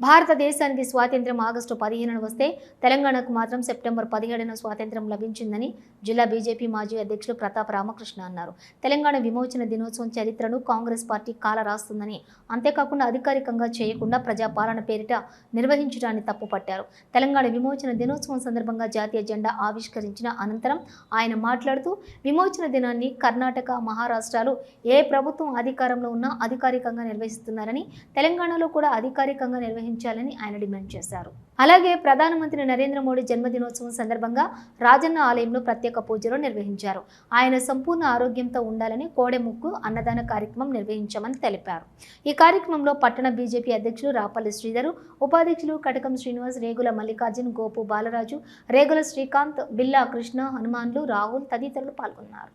భారతదేశానికి స్వాతంత్ర్యం ఆగస్టు పదిహేనున వస్తే తెలంగాణకు మాత్రం సెప్టెంబర్ పదిహేడున స్వాతంత్ర్యం లభించిందని జిల్లా బీజేపీ మాజీ అధ్యక్షులు ప్రతాప్ రామకృష్ణ అన్నారు. తెలంగాణ విమోచన దినోత్సవం చరిత్రను కాంగ్రెస్ పార్టీ కాల రాస్తుందని అంతేకాకుండా అధికారికంగా చేయకుండా ప్రజాపాలన పేరిట నిర్వహించడాన్ని తప్పుపట్టారు. తెలంగాణ విమోచన దినోత్సవం సందర్భంగా జాతీయ జెండా ఆవిష్కరించిన అనంతరం ఆయన మాట్లాడుతూ విమోచన దినాన్ని కర్ణాటక మహారాష్ట్రాలు ఏ ప్రభుత్వం అధికారంలో ఉన్నా అధికారికంగా నిర్వహిస్తున్నారని తెలంగాణలో కూడా అధికారికంగా నిర్వహించాలని ఆయన డిమాండ్ చేశారు. అలాగే ప్రధానమంత్రి నరేంద్ర మోడీ జన్మదినోత్సవం సందర్భంగా రాజన్న ఆలయంలో ప్రత్యేక పూజలు నిర్వహించారు. ఆయన సంపూర్ణ ఆరోగ్యంతో ఉండాలని కోడెముక్కు అన్నదాన కార్యక్రమం నిర్వహించామని తెలిపారు. ఈ కార్యక్రమంలో పట్టణ బీజేపీ అధ్యక్షులు రాపల్లి శ్రీధరు ఉపాధ్యక్షులు కటకం శ్రీనివాస్ రేగుల మల్లికార్జున్ గోపు బాలరాజు రేగుల శ్రీకాంత్ బిల్లా కృష్ణ హనుమాన్లు రాహుల్ తదితరులు పాల్గొన్నారు.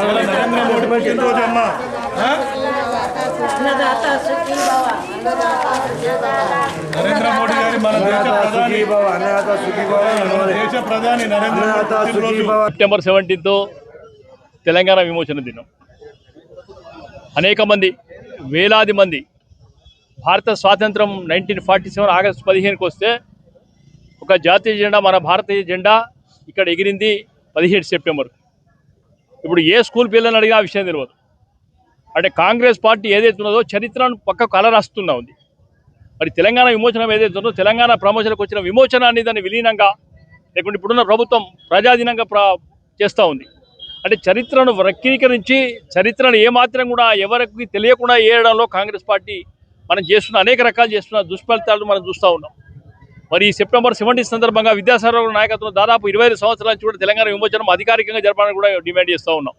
నరేంద్ర మోడీ పుట్టినరోజు అమ్మా अन्नदाता सुखी भव నరేంద్ర మోడీ గారి మన దేశ ప్రధాని. అన్నదాత సుఖీ భవ మన దేశ ప్రధాని నరేంద్ర మోడీ సుఖీ పుట్టినరోజు భవ సెప్టెంబర్ సెవెంటీన్త్ తెలంగాణ విమోచన దినం. అనేక మంది వేలాది మంది భారత స్వాతంత్రం నైన్టీన్ ఫార్టీ సెవెన్ ఆగస్టు పదిహేనుకి వస్తే ఒక జాతీయ జెండా మన భారతీయ జెండా ఇక్కడ ఎగిరింది పదిహేడు సెప్టెంబర్. ఇప్పుడు ఏ స్కూల్ పిల్లల్ని అడిగినా ఆ విషయం తెలియదు. అంటే కాంగ్రెస్ పార్టీ ఏదైతే ఉన్నదో చరిత్రను పక్క కలరాస్తున్నా ఉంది. మరి తెలంగాణ విమోచనం ఏదైతే ఉందో తెలంగాణ ప్రమోచనకు వచ్చిన విమోచన అనేది దాన్ని విలీనంగా లేకుంటే ఇప్పుడున్న ప్రభుత్వం ప్రజాధీనంగా ప్ర చేస్తూ ఉంది. అంటే చరిత్రను వక్రీకరించి చరిత్రను ఏమాత్రం కూడా ఎవరికి తెలియకుండా వేయడంలో కాంగ్రెస్ పార్టీ మనం చేస్తున్న అనేక రకాలు చేస్తున్న దుష్ఫలితాలను మనం చూస్తూ ఉన్నాం. మరి ఈ సెప్టెంబర్ సెవెంటీ సందర్భంగా విద్యాసాగర్ నాయకత్వం దాదాపు ఇరవై ఐదు సంవత్సరాల నుంచి కూడా తెలంగాణ విమోచనం అధికారికంగా జరపాలని కూడా డిమాండ్ చేస్తూ ఉన్నాం.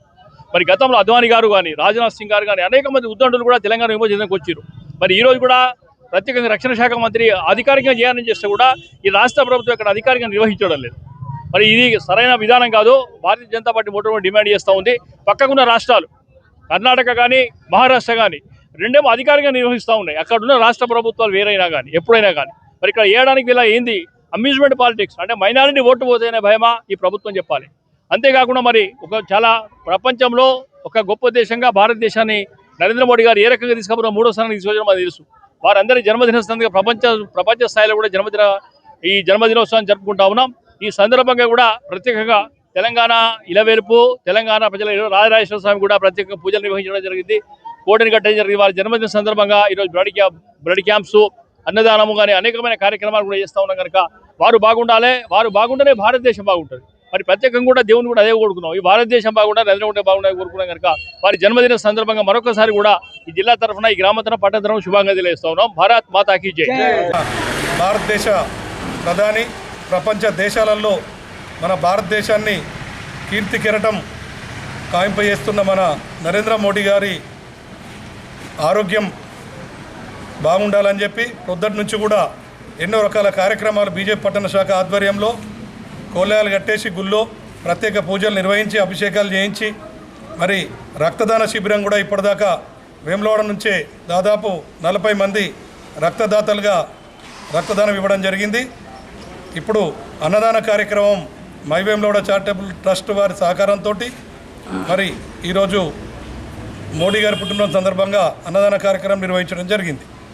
మరి గతంలో అద్వానీ గారు కానీ రాజ్నాథ్ సింగ్ గారు కానీ అనేక మంది ఉద్దండులు కూడా తెలంగాణ విమోచనకు వచ్చారు. మరి ఈరోజు కూడా ప్రత్యేకంగా రక్షణ శాఖ మంత్రి అధికారికంగా చేయాలని చేస్తే కూడా ఈ రాష్ట్ర ప్రభుత్వం ఇక్కడ అధికారికంగా నిర్వహించడం లేదు. మరి ఇది సరైన విధానం కాదు. భారతీయ జనతా పార్టీ మొట్టమొదటి డిమాండ్ చేస్తూ ఉంది. పక్కకున్న రాష్ట్రాలు కర్ణాటక కానీ మహారాష్ట్ర కానీ రెండేమో అధికారికంగా నిర్వహిస్తూ ఉన్నాయి. అక్కడ ఉన్న రాష్ట్ర ప్రభుత్వాలు వేరైనా కానీ ఎప్పుడైనా కానీ మరి ఇక్కడ వేయడానికి ఇలా ఏంది? అమ్యూజ్మెంట్ పాలిటిక్స్ అంటే మైనారిటీ ఓటు పోతేనే భయమా? ఈ ప్రభుత్వం చెప్పాలి. అంతేకాకుండా మరి ఒక చాలా ప్రపంచంలో ఒక గొప్ప దేశంగా భారతదేశాన్ని నరేంద్ర మోడీ గారు ఏ రకంగా తీసుకుపోయిన మూడో స్థానానికి తీసుకొచ్చడం మనకు తెలుసు. వారందరి జన్మదిన సందర్భంగా ప్రపంచ ప్రపంచ స్థాయిలో కూడా జన్మదిన ఈ జన్మదినోత్సవాన్ని జరుపుకుంటా ఉన్నాం. ఈ సందర్భంగా కూడా ప్రత్యేకంగా తెలంగాణ ఇలవేలుపు తెలంగాణ ప్రజల రాజరాజేశ్వర స్వామి కూడా ప్రత్యేక పూజలు నిర్వహించడం జరిగింది. కోటిని కట్టడం జరిగింది. వారి జన్మదిన సందర్భంగా ఈరోజు బ్లడ్ క్యాంప్ బ్లడ్ క్యాంప్స్ అన్నదానము కానీ అనేకమైన కార్యక్రమాలు కూడా చేస్తూ ఉన్నాం కనుక వారు బాగుండాలి వారు బాగుంటేనే భారతదేశం బాగుంటుంది. మరి ప్రత్యేకంగా కూడా దేవుని కూడా అదే కోరుకున్నాం. ఈ భారతదేశం బాగుండా నరేంద్ర మోడీ బాగుండాలని కోరుకున్నాం కనుక వారి జన్మదిన సందర్భంగా మరొకసారి కూడా ఈ జిల్లా తరఫున ఈ గ్రామ తరఫున పట్టణ తరఫున శుభంగా తెలియజేస్తా ఉన్నాం. భారత్ మాతాకి జై. భారతదేశ ప్రధాని ప్రపంచ దేశాలలో మన భారతదేశాన్ని కీర్తి కెరటం కాయింపజేస్తున్న మన నరేంద్ర మోడీ గారి ఆరోగ్యం బాగుండాలని చెప్పి పొద్దుటి నుంచి కూడా ఎన్నో రకాల కార్యక్రమాలు బీజేపీ పట్టణ శాఖ ఆధ్వర్యంలో కోలాలు కట్టేసి గుళ్ళో ప్రత్యేక పూజలు నిర్వహించి అభిషేకాలు చేయించి మరి రక్తదాన శిబిరం కూడా ఇప్పటిదాకా వేములవాడ నుంచే దాదాపు నలభై మంది రక్తదాతలుగా రక్తదానం ఇవ్వడం జరిగింది. ఇప్పుడు అన్నదాన కార్యక్రమం మైవేంలోడ చారిటబుల్ ట్రస్ట్ వారి సహకారంతో మరి ఈరోజు మోడీ గారి పుట్టినరోజు సందర్భంగా అన్నదాన కార్యక్రమం నిర్వహించడం జరిగింది.